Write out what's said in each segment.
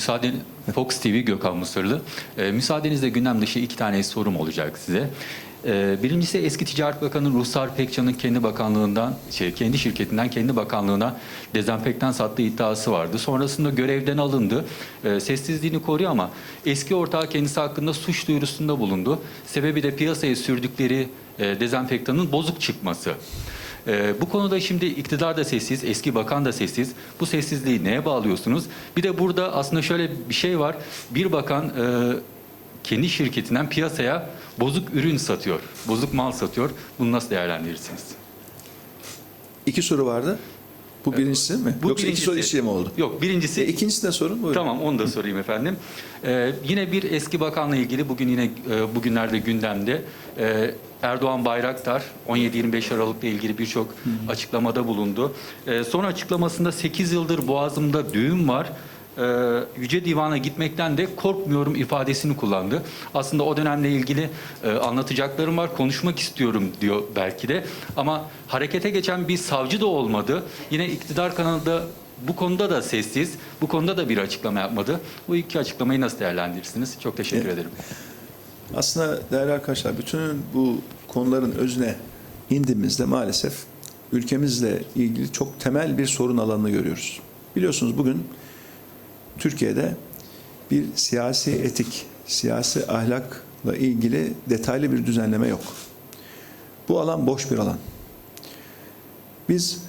Müsaade Fox TV Gökhan Mısırlı. Ee, müsaadenizle gündem dışı iki tane sorum olacak size. Ee, birincisi eski Ticaret Bakanı Ruhsar Pekcan'ın kendi bakanlığından, şey, kendi şirketinden kendi bakanlığına dezenfektan sattığı iddiası vardı. Sonrasında görevden alındı. Ee, sessizliğini koruyor ama eski ortağı kendisi hakkında suç duyurusunda bulundu. Sebebi de piyasaya sürdükleri e, dezenfektanın bozuk çıkması. Ee, bu konuda şimdi iktidar da sessiz, eski bakan da sessiz. Bu sessizliği neye bağlıyorsunuz? Bir de burada aslında şöyle bir şey var. Bir bakan e, kendi şirketinden piyasaya bozuk ürün satıyor, bozuk mal satıyor. Bunu nasıl değerlendirirsiniz? İki soru vardı. Bu birincisi mi? Bu Yoksa iki birincisi. soru işlemi oldu. Yok, birincisi E, ikincisi de sorun buyurun. Tamam onu da sorayım efendim. Ee, yine bir eski bakanla ilgili bugün yine e, bugünlerde gündemde e, Erdoğan Bayraktar 17-25 Aralık'la ilgili birçok açıklamada bulundu. E, son açıklamasında 8 yıldır boğazımda düğüm var. E, Yüce Divan'a gitmekten de korkmuyorum ifadesini kullandı. Aslında o dönemle ilgili e, anlatacaklarım var, konuşmak istiyorum diyor belki de. Ama harekete geçen bir savcı da olmadı. Yine iktidar kanalında bu konuda da sessiz, bu konuda da bir açıklama yapmadı. Bu iki açıklamayı nasıl değerlendirirsiniz? Çok teşekkür Evet. ederim. Aslında değerli arkadaşlar bütün bu konuların özüne indiğimizde maalesef ülkemizle ilgili çok temel bir sorun alanını görüyoruz. Biliyorsunuz bugün Türkiye'de bir siyasi etik, siyasi ahlakla ilgili detaylı bir düzenleme yok. Bu alan boş bir alan. Biz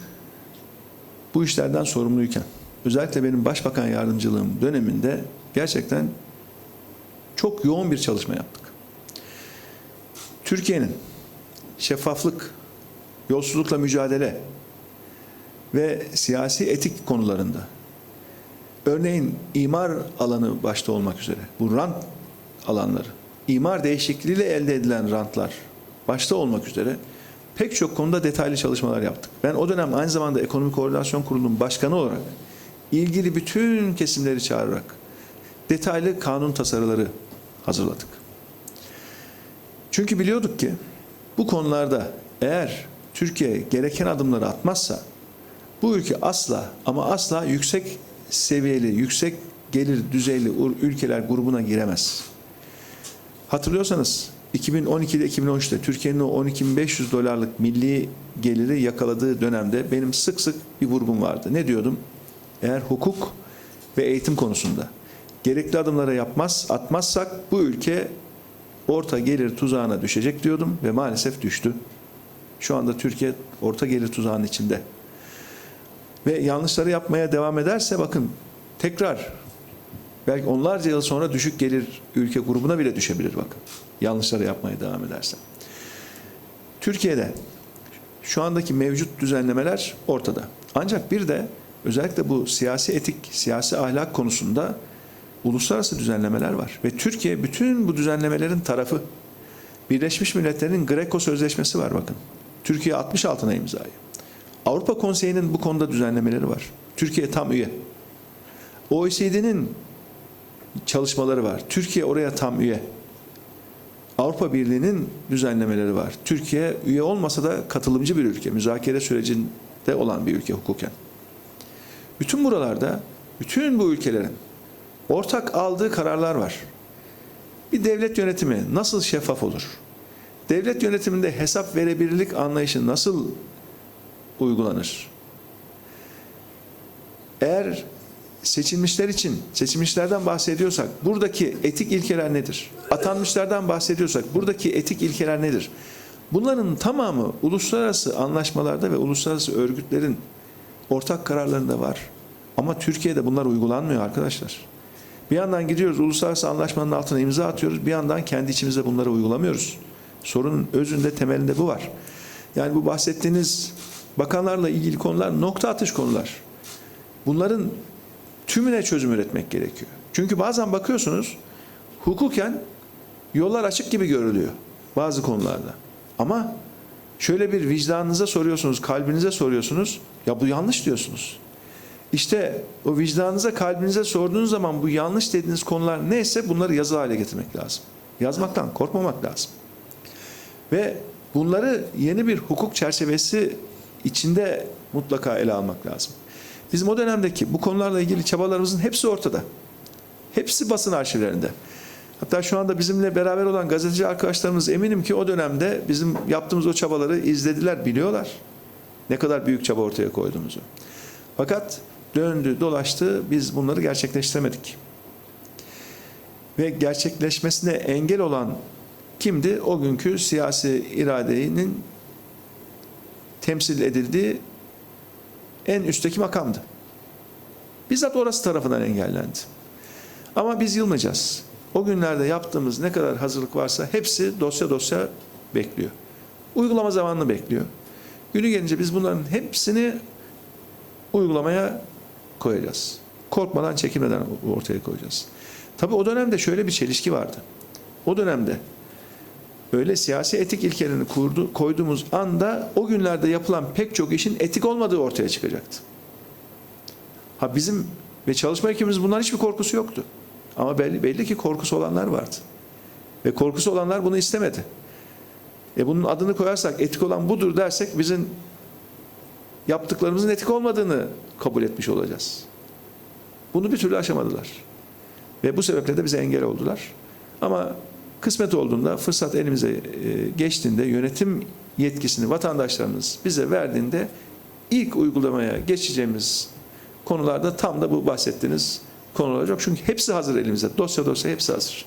bu işlerden sorumluyken, özellikle benim başbakan yardımcılığım döneminde gerçekten çok yoğun bir çalışma yaptık. Türkiye'nin şeffaflık, yolsuzlukla mücadele ve siyasi etik konularında örneğin imar alanı başta olmak üzere bu rant alanları, imar değişikliğiyle elde edilen rantlar başta olmak üzere pek çok konuda detaylı çalışmalar yaptık. Ben o dönem aynı zamanda Ekonomik Koordinasyon Kurulu'nun başkanı olarak ilgili bütün kesimleri çağırarak detaylı kanun tasarıları hazırladık. Çünkü biliyorduk ki bu konularda eğer Türkiye gereken adımları atmazsa bu ülke asla ama asla yüksek seviyeli, yüksek gelir düzeyli ülkeler grubuna giremez. Hatırlıyorsanız 2012'de 2013'te Türkiye'nin o 12.500 dolarlık milli geliri yakaladığı dönemde benim sık sık bir vurgum vardı. Ne diyordum? Eğer hukuk ve eğitim konusunda gerekli adımları yapmaz, atmazsak bu ülke orta gelir tuzağına düşecek diyordum ve maalesef düştü. Şu anda Türkiye orta gelir tuzağının içinde. Ve yanlışları yapmaya devam ederse bakın tekrar belki onlarca yıl sonra düşük gelir ülke grubuna bile düşebilir bakın. Yanlışları yapmaya devam ederse. Türkiye'de şu andaki mevcut düzenlemeler ortada. Ancak bir de özellikle bu siyasi etik, siyasi ahlak konusunda uluslararası düzenlemeler var. Ve Türkiye bütün bu düzenlemelerin tarafı. Birleşmiş Milletler'in Greco Sözleşmesi var bakın. Türkiye 60 altına imzayı. Avrupa Konseyi'nin bu konuda düzenlemeleri var. Türkiye tam üye. OECD'nin çalışmaları var. Türkiye oraya tam üye. Avrupa Birliği'nin düzenlemeleri var. Türkiye üye olmasa da katılımcı bir ülke. Müzakere sürecinde olan bir ülke hukuken. Bütün buralarda, bütün bu ülkelerin ortak aldığı kararlar var. Bir devlet yönetimi nasıl şeffaf olur? Devlet yönetiminde hesap verebilirlik anlayışı nasıl uygulanır? Eğer seçilmişler için, seçilmişlerden bahsediyorsak buradaki etik ilkeler nedir? Atanmışlardan bahsediyorsak buradaki etik ilkeler nedir? Bunların tamamı uluslararası anlaşmalarda ve uluslararası örgütlerin ortak kararlarında var. Ama Türkiye'de bunlar uygulanmıyor arkadaşlar. Bir yandan gidiyoruz uluslararası anlaşmanın altına imza atıyoruz. Bir yandan kendi içimizde bunları uygulamıyoruz. Sorunun özünde temelinde bu var. Yani bu bahsettiğiniz bakanlarla ilgili konular nokta atış konular. Bunların tümüne çözüm üretmek gerekiyor. Çünkü bazen bakıyorsunuz hukuken yollar açık gibi görülüyor bazı konularda. Ama şöyle bir vicdanınıza soruyorsunuz, kalbinize soruyorsunuz. Ya bu yanlış diyorsunuz. İşte o vicdanınıza, kalbinize sorduğunuz zaman bu yanlış dediğiniz konular neyse bunları yazı hale getirmek lazım. Yazmaktan korkmamak lazım. Ve bunları yeni bir hukuk çerçevesi içinde mutlaka ele almak lazım. Bizim o dönemdeki bu konularla ilgili çabalarımızın hepsi ortada. Hepsi basın arşivlerinde. Hatta şu anda bizimle beraber olan gazeteci arkadaşlarımız eminim ki o dönemde bizim yaptığımız o çabaları izlediler, biliyorlar. Ne kadar büyük çaba ortaya koyduğumuzu. Fakat döndü, dolaştı, biz bunları gerçekleştiremedik. Ve gerçekleşmesine engel olan kimdi? O günkü siyasi iradenin temsil edildiği en üstteki makamdı. Bizzat orası tarafından engellendi. Ama biz yılmayacağız. O günlerde yaptığımız ne kadar hazırlık varsa hepsi dosya dosya bekliyor. Uygulama zamanını bekliyor. Günü gelince biz bunların hepsini uygulamaya koyacağız. Korkmadan, çekinmeden ortaya koyacağız. Tabii o dönemde şöyle bir çelişki vardı. O dönemde öyle siyasi etik ilkelerini kurdu, koyduğumuz anda o günlerde yapılan pek çok işin etik olmadığı ortaya çıkacaktı. Ha bizim ve çalışma ekibimiz bundan hiçbir korkusu yoktu. Ama belli, belli ki korkusu olanlar vardı. Ve korkusu olanlar bunu istemedi. E bunun adını koyarsak etik olan budur dersek bizim yaptıklarımızın etik olmadığını kabul etmiş olacağız. Bunu bir türlü aşamadılar. Ve bu sebeple de bize engel oldular. Ama kısmet olduğunda, fırsat elimize e, geçtiğinde, yönetim yetkisini vatandaşlarımız bize verdiğinde ilk uygulamaya geçeceğimiz konularda tam da bu bahsettiğiniz konular olacak. Çünkü hepsi hazır elimizde. Dosya dosya hepsi hazır.